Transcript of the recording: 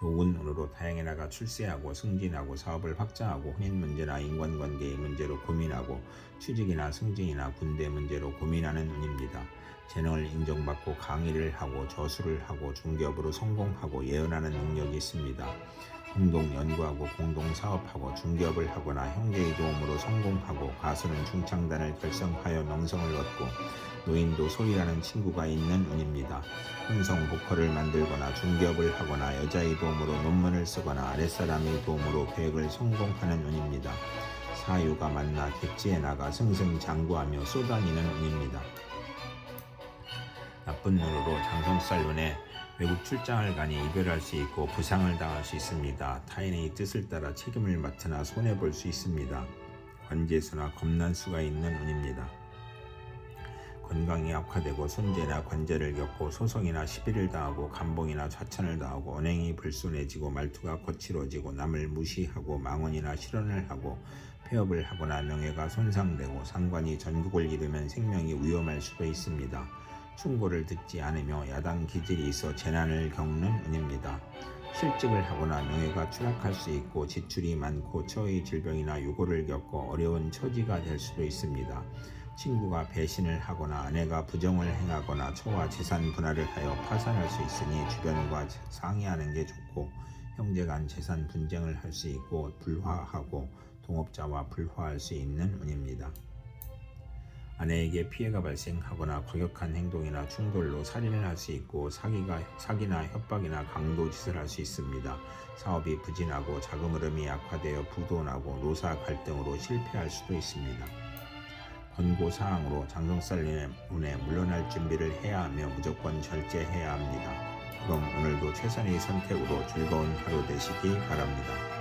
좋은 운으로 다양에 나가 출세하고 승진하고 사업을 확장하고 혼인 문제나 인간관계의 문제로 고민하고 취직이나 승진이나 군대 문제로 고민하는 운입니다. 재능을 인정받고 강의를 하고 저술을 하고 중개업으로 성공하고 예언하는 능력이 있습니다. 공동 연구하고 공동 사업하고 중개업을 하거나 형제의 도움으로 성공하고 가수는 중창단을 결성하여 명성을 얻고 노인도 소리라는 친구가 있는 운입니다. 혼성 보컬을 만들거나 중개업을 하거나 여자의 도움으로 논문을 쓰거나 아랫사람의 도움으로 계획을 성공하는 운입니다. 사유가 만나 객지에 나가 승승장구하며 쏘다니는 운입니다. 나쁜 눈으로 장성살 눈에 외국 출장을 가니 이별할 수 있고 부상을 당할 수 있습니다. 타인의 뜻을 따라 책임을 맡으나 손해 볼 수 있습니다. 관제수나 겁난 수가 있는 운입니다. 건강이 악화되고 손재나 관제를 겪고 소송이나 시비를 당하고 감봉이나 좌천을 당하고 언행이 불순해지고 말투가 거칠어지고 남을 무시하고 망언이나 실언을 하고 폐업을 하거나 명예가 손상되고 상관이 전국을 잃으면 생명이 위험할 수도 있습니다. 충고를 듣지 않으며 야당 기질이 있어 재난을 겪는 운입니다. 실직을 하거나 명예가 추락할 수 있고 지출이 많고 처의 질병이나 유고를 겪고 어려운 처지가 될 수도 있습니다. 친구가 배신을 하거나 아내가 부정을 행하거나 처와 재산 분할을 하여 파산할 수 있으니 주변과 상의하는 게 좋고 형제 간 재산 분쟁을 할 수 있고 불화하고 동업자와 불화할 수 있는 운입니다. 아내에게 피해가 발생하거나 과격한 행동이나 충돌로 살인을 할 수 있고 사기가 사기나 협박이나 강도 짓을 할 수 있습니다. 사업이 부진하고 자금 흐름이 약화되어 부도나고 노사 갈등으로 실패할 수도 있습니다. 권고 사항으로 장성살 운에 물러날 준비를 해야 하며 무조건 절제해야 합니다. 그럼 오늘도 최선의 선택으로 즐거운 하루 되시기 바랍니다.